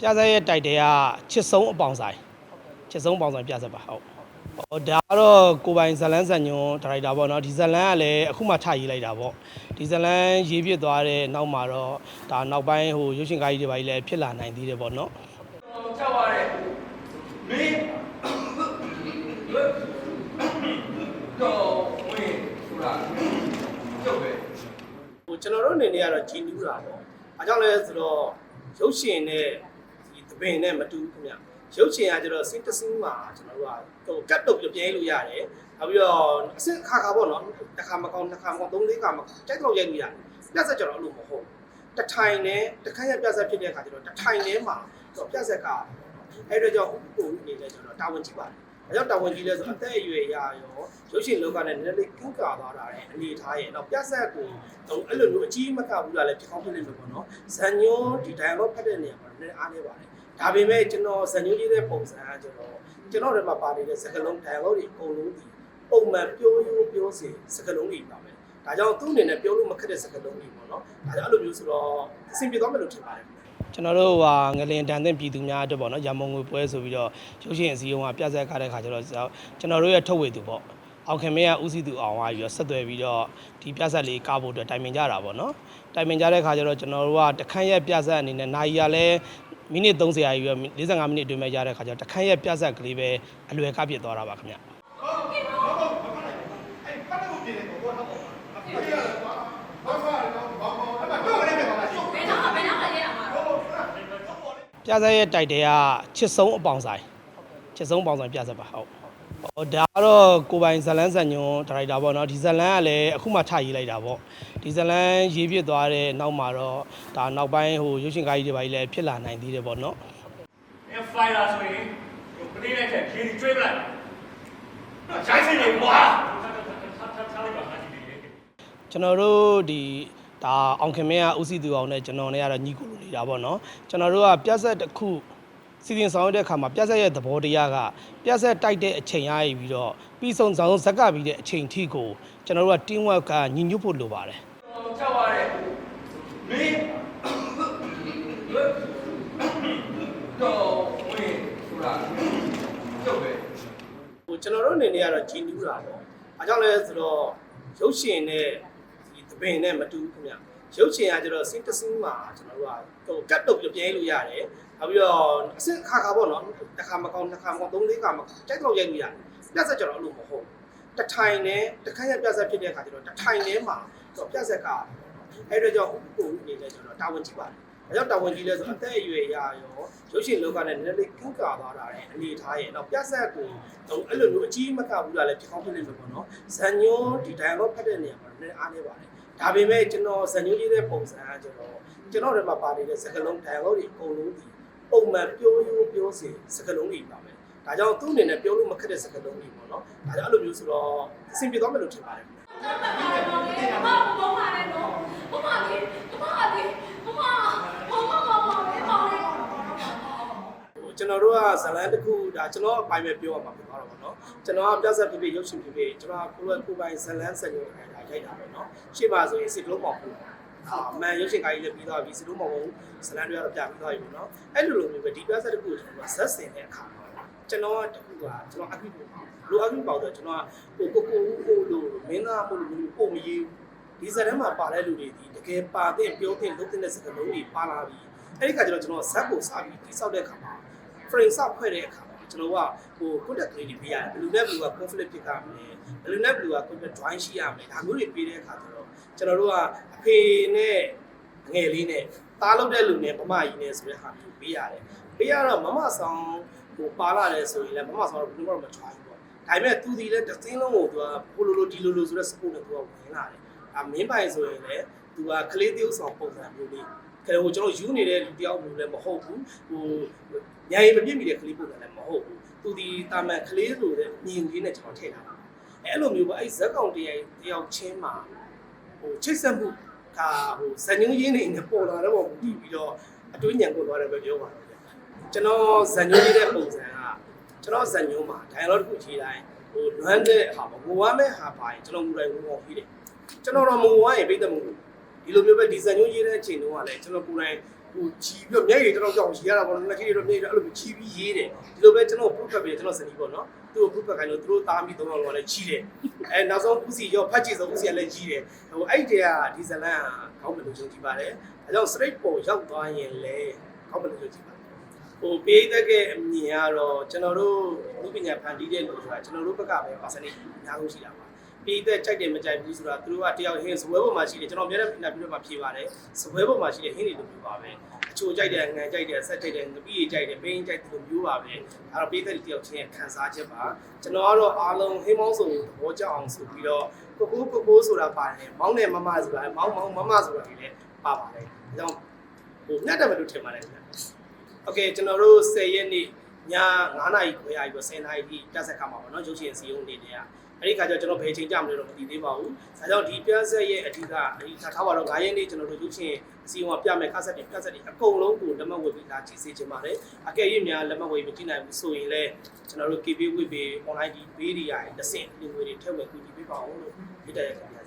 ပြဆက်ရဲ့တိုက်တဲကချစ်ဆုံးအပေါင်ဆိုင်ချစ်ဆုံးအပေါင်ဆိုင်ပြဆက်ပါဟုတ်ဟောဒါကတော့ကိုပိုင်ဇလန်းဇန်ညွန်ဒါရိုက်တာပေါ့နော်ဒီဇလန်းကလည်းအခုမှထရေးလိုက်တာပေါ့ဒီဇလန်းရေးပြစ်သွားတဲ့နောက်မှာတော့ဒါနောက်ပိုင်းဟိုရုပ်ရှင်ကားကြီးတွေပါကြီးလည်းဖြစ်လာနိုင်သေးတယ်ပေါ့နော်ကြောက်ရတယ်မင်းတော့ဝင်ဆိုတာကျုပ်ပဲ ဟို ကျွန်တော်တို့အနေနဲ့ကတော့ဂျီနူးတာပေါ့အားကြောင့်လဲဆိုတော့ရုပ်ရှင်နဲ့ဒီသပင်နဲ့မတူဘူးခင်ဗျရုပ်ရှင်ကကျတော့စင်တစင်းမှာကျွန်တော်တို့ကဟိုကတ်တုတ်ပြပြဲလို့ရတယ်နောက်ပြီးတော့အစစ်ခါခါပေါ့နော်တစ်ခါမကောင်းတစ်ခါမကောင်းသုံးလေးခါမကောင်းတိုက်တော့ရိုက်လို့ရတယ်ပြတ်ဆက်ကျတော့အဲ့လိုမဟုတ်တထိုင်နဲ့တခါရပြတ်ဆက်ဖြစ်တဲ့အခါကျတော့တထိုင်ထဲမှာတော့ပြတ်ဆက်ကအဲ့တော့ကြောင့်ဥပ္ပိုလ်အနေနဲ့ကျွန်တော်တာဝန်ကြီးပါတယ်။ အဲကြောင့်တာဝန်ကြီးလဲဆိုအသက်အရွယ်ရရောရုပ်ရှင်လောကနဲ့နည်းနည်းလေးကင်းကာသွားတာတဲ့အနေထားရဲ့နောက်ပြတ်ဆက်ကိုတော့အဲ့လိုမျိုးအကြီးမကဘူးလားလည်းဖြစ်ကောင်းဖြစ်နေမှာပေါ့နော်။ဇန်ညွန်းဒီ dialogue ဖတ်တဲ့နေရာမှာနည်းနည်းအားနေပါတယ်။ဒါပေမဲ့ကျွန်တော်ဇန်ညွန်းကြီးတဲ့ပုံစံကကျွန်တော်ကျွန်တော်တို့မှာပါနေတဲ့စကားလုံး dialogue တွေအကုန်လုံးဒီပုံမှန်ပြောရိုးပြောစီစကားလုံးတွေပါပဲ။ဒါကြောင့်သူ့အနေနဲ့ပြောလို့မခက်တဲ့စကားလုံးတွေပေါ့နော်။ဒါကြောင့်အဲ့လိုမျိုးဆိုတော့အဆင်ပြေသွားမယ်လို့ထင်ပါတယ်။ ကျွန်တော်တို့ဟာငလင်တန်တဲ့ပြည်သူများအတွက်ပေါ့နော်ရမုံငွေပွဲဆိုပြီးတော့ရုပ်ရှင်အစည်းအဝေးကပြဆက်ခါတဲ့ခါကျတော့ကျွန်တော်တို့ရဲ့ထုတ်ဝေသူပေါ့အောင်ခင်မင်းကဦးစီးသူအောင်သွားပြီးတော့ဆက်သွယ်ပြီးတော့ဒီပြဆက်လေးကားဖို့အတွက်တိုင်ပင်ကြတာပေါ့နော်တိုင်ပင်ကြတဲ့ခါကျတော့ကျွန်တော်တို့ကတခန့်ရဲ့ပြဆက်အနေနဲ့နိုင်ရလဲမိနစ်30ရာကြီးပြီး45မိနစ်အတွင်းပဲရတဲ့ခါကျတော့တခန့်ရဲ့ပြဆက်ကလေးပဲအလွယ်ကပြစ်သွားတာပါခင်ဗျပြဆက် ရဲ့တိုက်တဲကချစ်ဆုံးအပေါင်ဆိုင်ချစ်ဆုံးအပေါင်ဆိုင်ပြဆက်ပါဟုတ်ဟောဒါကတော့ကိုပိုင်ဇလန်းဇန်ညွန်ဒါရိုက်တာပေါ့နော်ဒီဇလန်းကလည်းအခုမှထရေးလိုက်တာပေါ့ဒီဇလန်းရေးပြစ်သွားတဲ့နောက်မှာတော့ဒါနောက်ပိုင်းဟိုရုပ်ရှင်ကားကြီးတွေပါကြီးလည်းဖြစ်လာနိုင်သေးတယ်ပေါ့နော်အဲဖိုင်လာဆိုရင်ပတိလိုက်တဲ့ခင်းကျွေးပလိုက်ရိုက်စီနေကွာကျွန်တော်တို့ဒီ ဒါအောင်ခင်မင်းကဦးစီးသူအောင်နဲ့ကျွန်တော်နဲ့ကတော့ညီကိုလိုနေတာပေါ့နော်ကျွန်တော်တို့ကပြဆက်တစ်ခုစီစဉ်ဆောင်ရွက်တဲ့အခါမှာပြဆက်ရဲ့သဘောတရားကပြဆက်တိုက်တဲ့အချိန်ရရပြီးတော့ပြီးဆုံးဆောင်ဇက်ကပြီးတဲ့အချိန်ထိကိုကျွန်တော်တို့က team work ကညီညွတ်ဖို့လိုပါတယ်ကြောက်ရတယ်မင်းတော့ဝင်ဆိုတာကျုပ်ပဲဟိုကျွန်တော်တို့အနေနဲ့ကတော့ဂျီနူးတာပေါ့အားကြောင့်လဲဆိုတော့ရုပ်ရှင်နဲ့ဒီသ ပင်နဲ့မတူဘူးခင်ဗျရုပ်ရှင်ကကျတော့စင်တစင်းမှာကျွန်တော်တို့ကဟိုကတ်တုတ်ပြပြဲလို့ရတယ်နောက်ပြီးတော့အစစ်ခါခါပေါ့နော်တစ်ခါမကောင်းတစ်ခါမကောင်းသုံးလေးခါမကောင်းတိုက်တော့ရိုက်လို့ရတယ်ပြတ်ဆက်ကျတော့အဲ့လိုမဟုတ်တထိုင်နဲ့တခါရပြတ်ဆက်ဖြစ်တဲ့အခါကျတော့တထိုင်ထဲမှာတော့ပြတ်ဆက်ကအဲ့တော့ကြောင့်ဥပ္ပိုလ်အနေနဲ့ကျွန်တော်တာဝန်ကြီးပါတယ်အဲကြောင့်တာဝန်ကြီးလဲဆိုအသက်အရွယ်ရရောရုပ်ရှင်လောကနဲ့နည်းနည်းလေးကင်းကာသွားတာတဲ့အနေထားရဲ့နောက်ပြတ်ဆက်ကိုတော့အဲ့လိုမျိုးအကြီးမကဘူးလားလည်းဖြစ်ကောင်းဖြစ်နေမှာပေါ့နော်ဇန်ညွန်းဒီ dialogue ဖတ်တဲ့နေရာမှာနည်းနည်းအားနေပါတယ် ဒါပေမဲ့ကျွန်တော်ဇန်ညွန်းကြီးတဲ့ပုံစံကကျွန်တော်ကျွန်တော်တို့မှာပါနေတဲ့စကားလုံး dialogue တွေအကုန်လုံးဒီပုံမှန်ပြောရိုးပြောစီစကားလုံးတွေပါပဲဒါကြောင့်သူ့အနေနဲ့ပြောလို့မခက်တဲ့စကားလုံးတွေပေါ့နော်ဒါကြောင့်အဲ့လိုမျိုးဆိုတော့အဆင်ပြေသွားမယ်လို့ထင်ပါတယ် ကျွန် တော်တို့ကဇလန်တစ်ခုဒါကျွန်တော်အပိုင်းပဲပြောရမှာဖြစ်သွားတော့ဗောနော်ကျွန်တော်ကပြဿနာဖြစ်ဖြစ်ရုပ်ရှင်ဖြစ်ဖြစ်ကျွန်တော်ကကိုယ်ကကိုယ်ပိုင်ဇလန်စံညွှန်းခိုင်းတာရိုက်တာပဲနော်ရှေ့ပါဆိုရင်စစ်လုံးပေါက်ဘူးအာမန်ရုပ်ရှင်ကားကြီးလည်းပြီးသွားပြီစစ်လုံးပေါက်ဘူးဇလန်တွေကတော့ပြပြီးသွားပြီဗောနော်အဲ့လိုလိုမျိုးပဲဒီပြဿနာတစ်ခုကိုကျွန်တော်ကဇက်စင်တဲ့အခါမှာကျွန်တော်ကတခုကကျွန်တော်အကူလိုအကူပေါတော့ကျွန်တော်ကကိုကိုကိုကိုလိုမင်းသားမို့လို့မျိုးပုံမရေးဒီဇက်ထဲမှာပါတဲ့လူတွေဒီတကယ်ပါတဲ့ပြောတဲ့လုပ်တဲ့စကားလုံးတွေပါလာပြီအဲ့ဒီခါကျတော့ကျွန်တော်ဇက်ကိုစပြီးတိစောက်တဲ့အခါမှာ frame ဆောက်ဖွဲ့တဲ့အခါမှာကျွန်တော်ကဟို contact ကလေးတွေပေးရတယ်ဘယ်လိုနဲ့ဘယ်လိုက conflict ဖြစ်ကြမလဲဘယ်လိုနဲ့ဘယ်လိုက conflict join ရှိရမလဲဒါမျိုးတွေပေးတဲ့အခါကျတော့ကျွန်တော်တို့ကအဖေနဲ့ငယ်လေးနဲ့သားလုပ်တဲ့လူနဲ့မမကြီးနဲ့ဆိုတဲ့ဟာမျိုးပေးရတယ်ပေးရတော့မမဆောင်ဟိုပါလာတယ်ဆိုရင်လည်းမမဆောင်တော့ဘယ်လိုမှမ join ဘူးပေါ့ဒါပေမဲ့သူဒီလည်းတစ်သိန်းလုံးကိုသူကဟိုလိုလိုဒီလိုလိုဆိုတဲ့ support နဲ့သူကဝင်လာတယ်အမင်းပိုင်ဆိုရင်လည်း သူကကလေးတယောက်ဆောင်ပုံစံမျိုးလေးကဲဟိုကျွန်တော်ယူနေတဲ့လူတယောက်မျိုးလည်းမဟုတ်ဘူးဟိုညာရင်မပြည့်မီတဲ့ကလေးပုံစံလည်းမဟုတ်ဘူးသူဒီတာမန်ကလေးလိုတဲ့မြင်ကြီးနဲ့ကျွန်တော်ထည့်ထားတာအဲ့လိုမျိုးပေါ့အဲ့ဇက်ကောင်တယောက်တယောက်ချင်းမှာဟိုချိတ်ဆက်မှုကဟိုဇန်ညင်းရင်းနေနဲ့ပေါ်လာတော့ပြီးပြီးတော့အတွင်းညံကိုသွားတယ်ပဲပြောပါတော့ကျွန်တော်ဇန်ညင်းရဲ့ပုံစံကကျွန်တော်ဇန်ညင်းမှာ dialogue တစ်ခုရေးတိုင်းဟိုလွမ်းတဲ့ဟာပေါ့ငိုရမယ့်ဟာပါရင်ကျွန်တော်ငိုတိုင်းငိုအောင်ပြီးတယ်ကျွန်တော်တော့မငိုဝိုင်းရင်ပြိတ္တမငို ဒီလိုမျိုးပဲဒီဇိုင်းညွှန်းရေးတဲ့အချိန်တုန်းကလည်းကျွန်တော်ကိုယ်တိုင်ဟိုချီပြီးတော့မျက်ရည်တော်တော်ကြောင်ရေးရတာပေါ့နော်လက်ကြီးတွေတော့မျက်ရည်တော့အဲ့လိုချီပြီးရေးတယ်ဒီလိုပဲကျွန်တော် proof ပြီးကျွန်တော်စနီးပေါ့နော်သူ့ကို proof ခိုင်းလို့သူတို့သားမိသုံးယောက်လောလည်းချီတယ်အဲနောက်ဆုံးဦးစီရောဖတ်ကြည့်ဆုံးဦးစီကလည်းကြီးတယ်ဟိုအဲ့ဒီတည်းကဒီဇလန်ကောင်းမယ်လို့ယုံကြည်ပါတယ်အဲကြောင့် straight ပေါ်ရောက်သွားရင်လည်းကောင်းမယ်လို့ယုံကြည်ပါတယ်ဟိုပေးတဲ့ကအမြင်ကတော့ကျွန်တော်တို့ဥပညာဖန်တီးတဲ့လူဆိုတာကျွန်တော်တို့ဘက်ကပဲ percentage အများဆုံးရှိတာပါ ပေးတဲ့ကြိုက်တယ်မကြိုက်ဘူးဆိုတာသူတို့ကတယောက်ဟင်းစပွဲပေါ်မှာရှိတယ်ကျွန်တော်အများနဲ့နာပြီးတော့မှဖြေပါတယ်စပွဲပေါ်မှာရှိတဲ့ဟင်းတွေလိုမျိုးပါပဲအချိုကြိုက်တယ်ငန်ကြိုက်တယ်ဆက်ကြိုက်တယ်ငပီးကြိုက်တယ်ပင်းကြိုက်တယ်လိုမျိုးပါပဲအဲတော့ပေးတဲ့တယောက်ချင်းခံစားချက်ပါကျွန်တော်ကတော့အားလုံးဟင်းမောင်းစုံသဘောကျအောင်ဆိုပြီးတော့ကိုကိုကိုကိုဆိုတာပါတယ်မောင်းတယ်မမဆိုတာမောင်းမောင်းမမဆိုတာတွေလည်းပါပါတယ်အဲကြောင့်ဟိုညတ်တယ်မလို့ထင်ပါတယ်ခင်ဗျ โอเคကျွန်တော်တို့10ရက်နေ့ ည9နာရီခွဲအားပြီး10နာရီထိတက်ဆက်ကမှာပေါ့နော်ရုပ်ရှင်စီယုံနေတယ်ကအဲ့ဒီခါကျတော့ကျွန်တော်ဘယ်ချိန်ကြမလဲတော့မသိသေးပါဘူးဒါကြောင့်ဒီပြဆက်ရဲ့အဓိကအဓိကထားပါတော့9ရက်နေ့ကျွန်တော်တို့ရုပ်ရှင်စီယုံကပြမယ်ကဆက်တွေပြဆက်တွေအကုန်လုံးကိုလက်မှတ်ဝယ်ပြီးလာကြည့်စေချင်ပါတယ်အကယ်၍များလက်မှတ်ဝယ်မကြည့်နိုင်ဘူးဆိုရင်လည်းကျွန်တော်တို့ KB ဝေးပေး online ဒီဘေးတွေရရင်တစ်ဆင့်ဒီငွေတွေထည့်ဝင်ကူညီပေးပါအောင်လို့ဒီတက်ရခင်ဗျာ